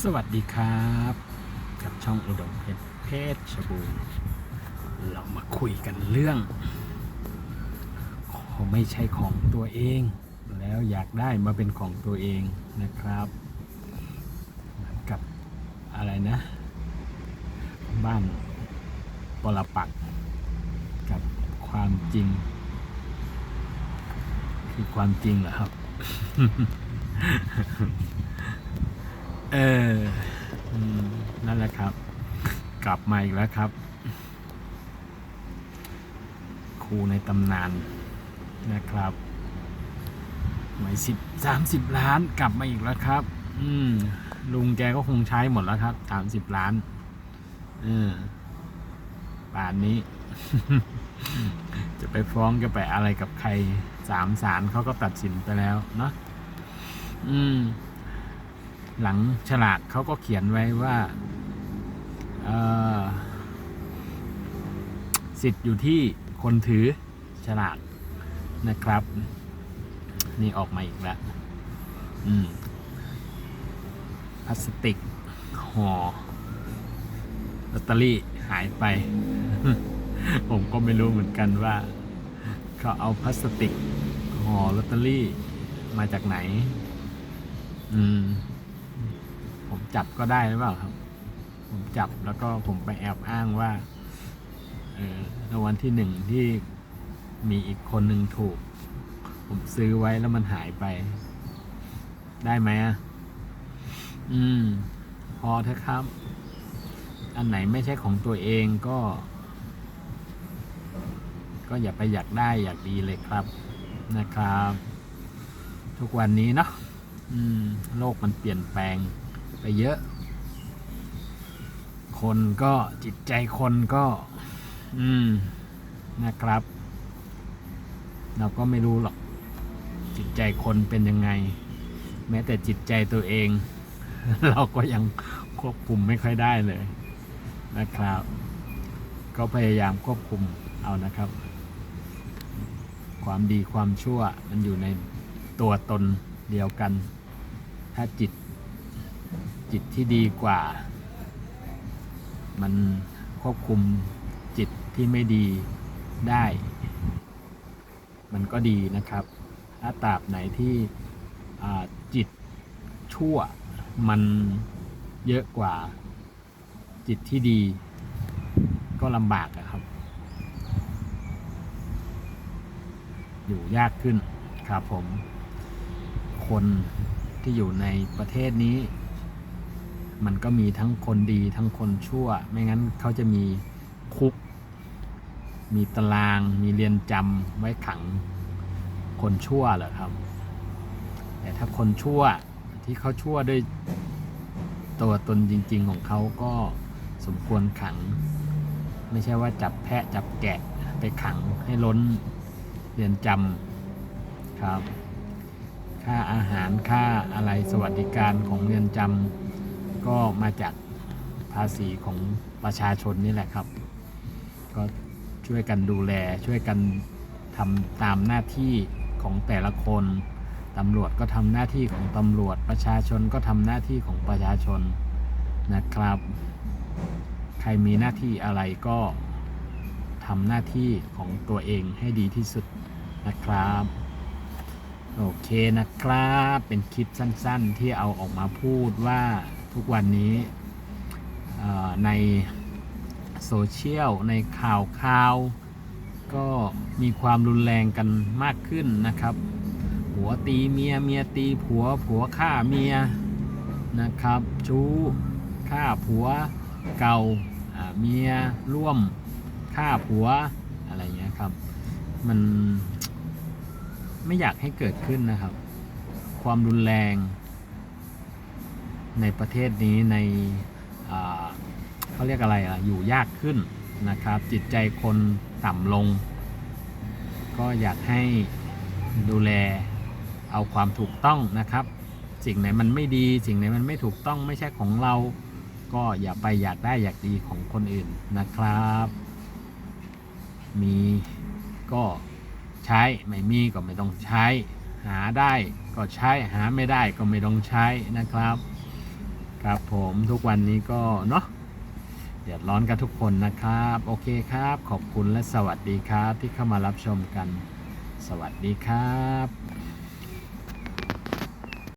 สวัสดีครับ กับช่องอุดมเพชรเพชรชบูรเรามาคุยกันเรื่องของไม่ใช่ของตัวเอง แล้วอยากได้มาเป็นของตัวเองนะครับกับอะไรนะ บ้านปรปักษ์กับความจริง คือความจริงเหรอครับ เออนั่นแหละครับ กลับมาอีกแล้วครับ ครูในตำนานนะครับหมายสิบสามสิบล้านกลับมาอีกแล้วครับ อืมลุงแกก็คงใช้หมดแล้วครับสามสิบล้านเออป่านนี้ จะไปฟ้องจะไปอะไรกับใครสามศาลเขาก็ตัดสินไปแล้วเนาะอืม หลังฉลากเขาก็เขียนไว้ว่าสิทธิ์อยู่ที่คนถือฉลากนะครับ นี่ออกมาอีกแล้วพลาสติกห่อลอตเตอรี่หายไป ผมก็ไม่รู้เหมือนกันว่าเขาเอาพลาสติกห่อลอตเตอรี่มาจากไหน อืม จับก็ได้หรือเปล่าครับ ผมจับแล้วก็ผมไปแอบอ้างว่าเออในวันที่หนึ่งที่มีอีกคนหนึ่งถูก ผมซื้อไว้แล้วมันหายไป ได้ไหมอะ อืม พอเถอะครับ อันไหนไม่ใช่ของตัวเองก็ ก็อย่าไปอยากได้อยากดีเลยครับนะครับ ทุกวันนี้เนาะอืมโลกมันเปลี่ยนแปลง ไปเยอะ คนก็จิตใจคนก็ อืมนะครับ เราก็ไม่รู้หรอก จิตใจคนเป็นยังไง แม้แต่จิตใจตัวเอง เราก็ยังควบคุมไม่ค่อยได้เลยนะครับ ก็พยายามควบคุมเอานะครับ ความดีความชั่วมันอยู่ในตัวตนเดียวกัน ถ้าจิต จิตที่ดีกว่า มันควบคุมจิตที่ไม่ดีได้ มันก็ดีนะครับ ถ้าตราบไหนที่จิตชั่วมันเยอะกว่าจิตที่ดี ก็ลำบากอะครับ อยู่ยากขึ้นครับผม คนที่อยู่ในประเทศนี้ มันก็มีทั้งคนดีทั้งคนชั่ว ไม่งั้นเขาจะมีคุก มีตาราง มีเรียนจำไว้ขังคนชั่วเหรอครับ แต่ถ้าคนชั่วที่เขาชั่วด้วยตัวตนจริง ๆ ของเขาก็สมควรขัง ไม่ใช่ว่าจับแพะจับแกะไปขังให้ล้นเรียนจำครับ ค่าอาหารค่าอะไรสวัสดิการของเรือนจำ ก็มาจากภาษีของประชาชนนี่แหละครับ ก็ช่วยกันดูแลช่วยกันทำตามหน้าที่ของแต่ละคนตำรวจก็ทำหน้าที่ของตำรวจ ประชาชนก็ทำหน้าที่ของประชาชนนะครับ ใครมีหน้าที่อะไรก็ทำหน้าที่ของตัวเองให้ดีที่สุดนะครับ โอเคนะครับ เป็นคลิปสั้นๆที่เอาออกมาพูดว่า ทุกวันนี้ในโซเชียลในข่าวข่าว ก็มีความรุนแรงกันมากขึ้นนะครับผัวตีเมียเมียตีผัวผัวฆ่าเมียนะครับ ชู้ฆ่าผัวเก่าอ่าเมียร่วมฆ่าผัวอะไรเงี้ยครับ มันไม่อยากให้เกิดขึ้นนะครับ ความรุนแรง ในประเทศนี้ในเขาเรียกอะไรอะอยู่ยากขึ้นนะครับ จิตใจคนต่ำลง ก็อยากให้ดูแลเอาความถูกต้องนะครับ สิ่งไหนมันไม่ดีสิ่งไหนมันไม่ถูกต้องไม่ใช่ของเรา ก็อย่าไปอยากได้อยากดีของคนอื่นนะครับ มีก็ใช้ไม่มีก็ไม่ต้องใช้ หาได้ก็ใช้หาไม่ได้ก็ไม่ต้องใช้นะครับ ครับผมทุกวันนี้ก็เนาะเดือดร้อนกันทุกคนนะครับ โอเคครับ ขอบคุณและสวัสดีครับที่เข้ามารับชมกัน สวัสดีครับ